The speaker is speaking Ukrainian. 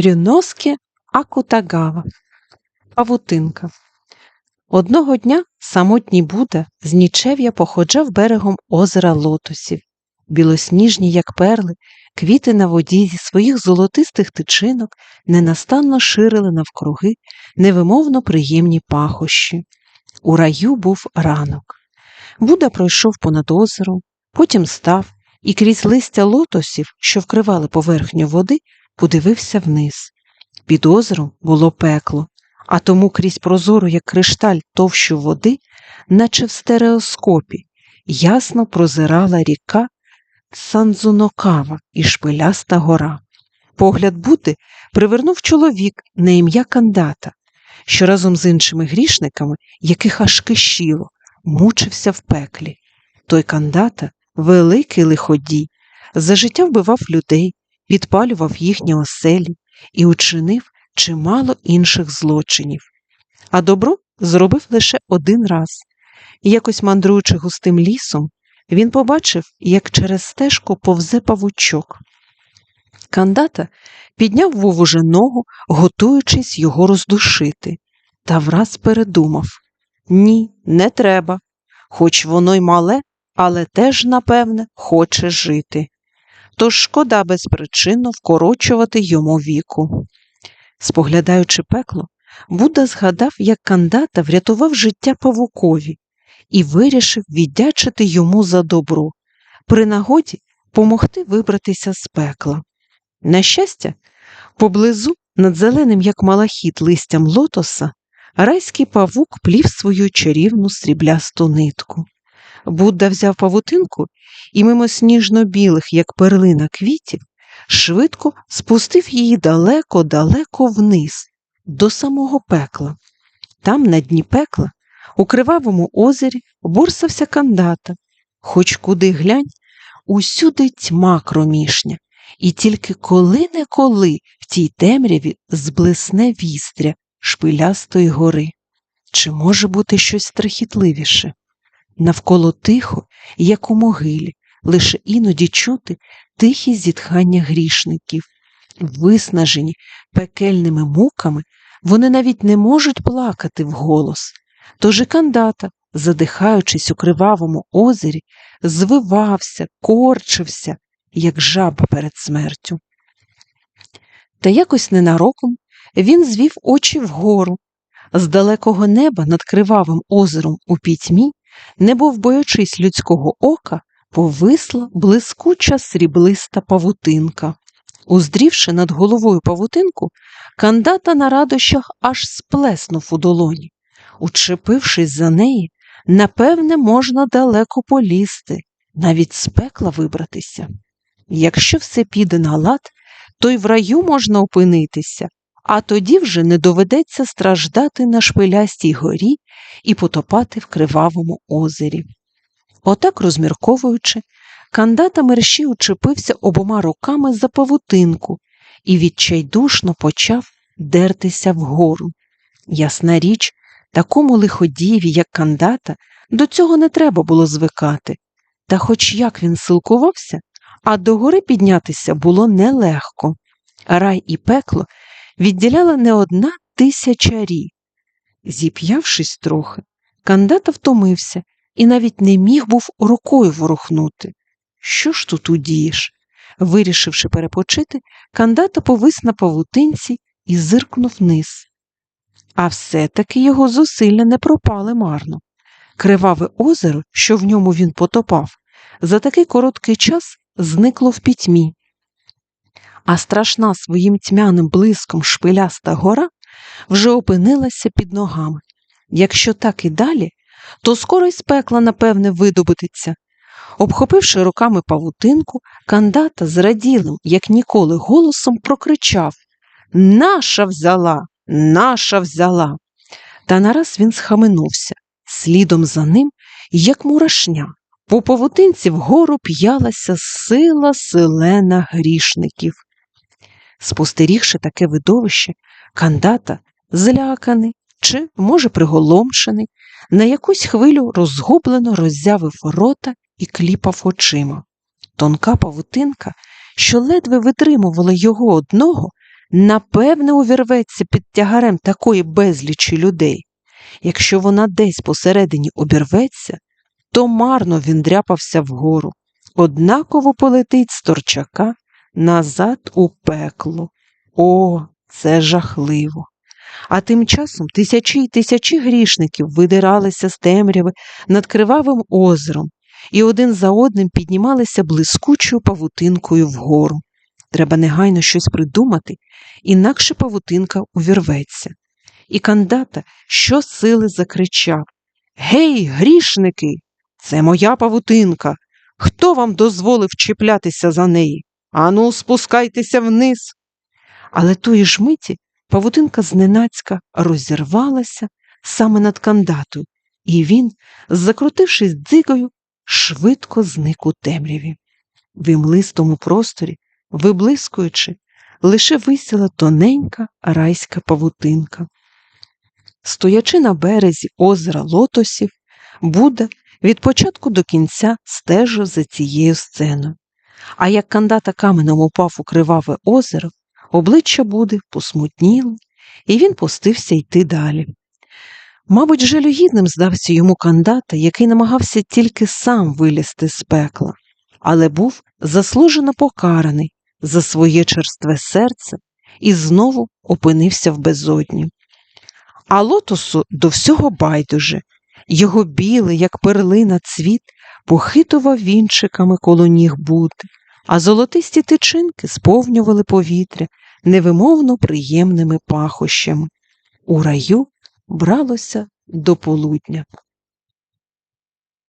Рюноске Акутагава. Павутинка. Одного дня самотній Будда з нічев'я походжав берегом озера лотосів. Білосніжні, як перли, квіти на воді зі своїх золотистих тичинок ненастанно ширили навкруги невимовно приємні пахощі. У раю був ранок. Будда пройшов понад озером, потім став і крізь листя лотосів, що вкривали поверхню води, подивився вниз. Під озером було пекло, а тому крізь прозору, як кришталь, товщу води, наче в стереоскопі, ясно прозирала ріка Санзунокава і шпиляста гора. Погляд Будди привернув чоловік на ім'я Кандата, що разом з іншими грішниками, яких аж кишіло, мучився в пеклі. Той Кандата великий лиходій, за життя вбивав людей, підпалював їхні оселі і учинив чимало інших злочинів. А добро зробив лише один раз. Якось мандруючи густим лісом, він побачив, як через стежку повзе павучок. Кандата підняв вову уже ногу, готуючись його роздушити, та враз передумав Ні, не треба. Хоч воно й мале, але теж, напевне, хоче жити. Тож шкода безпричинно вкорочувати йому віку. Споглядаючи пекло, Будда згадав, як кандата врятував життя павукові і вирішив віддячити йому за добро, при нагоді помогти вибратися з пекла. На щастя, поблизу, над зеленим, як малахіт, листям лотоса, райський павук плів свою чарівну сріблясту нитку. Будда взяв павутинку і мимо сніжно-білих, як перлина квітів, швидко спустив її далеко-далеко вниз, до самого пекла. Там, на дні пекла, у кривавому озері, борсався кандата, хоч куди глянь, усюди тьма кромішня, і тільки коли-неколи в тій темряві зблисне вістря шпилястої гори. Чи може бути щось страхітливіше? Навколо тихо, як у могилі, лише іноді чути тихі зітхання грішників. Виснажені пекельними муками, вони навіть не можуть плакати вголос. Тож і кандата, задихаючись у кривавому озері, звивався, корчився, як жаба перед смертю. Та якось ненароком він звів очі вгору. З далекого неба над кривавим озером у пітьмі, небов боячись людського ока, повисла блискуча сріблиста павутинка. Уздрівши над головою павутинку, кандата на радощах аж сплеснув у долоні. Учепившись за неї, напевне, можна далеко полізти, навіть з пекла вибратися. Якщо все піде на лад, то й в раю можна опинитися, а тоді вже не доведеться страждати на шпилястій горі і потопати в кривавому озері. Отак, розмірковуючи, кандата мерщій учепився обома руками за павутинку і відчайдушно почав дертися вгору. Ясна річ, такому лиходієві, як кандата, до цього не треба було звикати. Та хоч як він силкувався, а до гори піднятися було нелегко. Рай і пекло відділяла не одна тисяча рі. Зіп'явшись трохи, кандата втомився і навіть не міг був рукою ворухнути. Що ж тут удієш? Вирішивши перепочити, кандата повис на павутинці і зиркнув вниз. А все-таки його зусилля не пропали марно. Криваве озеро, що в ньому він потопав, за такий короткий час зникло в пітьмі. А страшна своїм тьмяним блиском шпиляста гора вже опинилася під ногами. Якщо так і далі, то скоро й з пекла, напевне, видобутиться. Обхопивши руками павутинку, кандата зраділим, як ніколи, голосом прокричав Наша взяла, наша взяла. Та нараз він схаменувся. Слідом за ним, як мурашня, по павутинці вгору п'ялася сила селена грішників. Спостерігши таке видовище, кандата, зляканий чи, може, приголомшений, на якусь хвилю розгублено роззявив рота і кліпав очима. Тонка павутинка, що ледве витримувала його одного, напевне увірветься під тягарем такої безлічі людей. Якщо вона десь посередині обірветься, то марно він дряпався вгору, однаково полетить з торчака назад у пекло. О, це жахливо. А тим часом тисячі й тисячі грішників видиралися з темряви над кривавим озером і один за одним піднімалися блискучою павутинкою вгору. Треба негайно щось придумати, інакше павутинка увірветься. І кандата щосили закричав Гей, грішники! Це моя павутинка. Хто вам дозволив чіплятися за неї? Ану, спускайтеся вниз. Але тої ж миті павутинка зненацька розірвалася саме над кандатою, і він, закрутившись дзигою, швидко зник у темряві. В імлистому просторі, виблискуючи, лише висіла тоненька райська павутинка. Стоячи на березі озера лотосів, Будда від початку до кінця стежив за цією сценою. А як кандата каменем упав у криваве озеро, обличчя Буди посмутніло, і він пустився йти далі. Мабуть, жалюгідним здався йому кандата, який намагався тільки сам вилізти з пекла, але був заслужено покараний за своє черстве серце і знову опинився в безодні. А лотосу до всього байдуже, його білий, як перлина, цвіт похитував вінчиками коло ніг бути, а золотисті тичинки сповнювали повітря невимовно приємними пахощами. У раю бралося до полудня.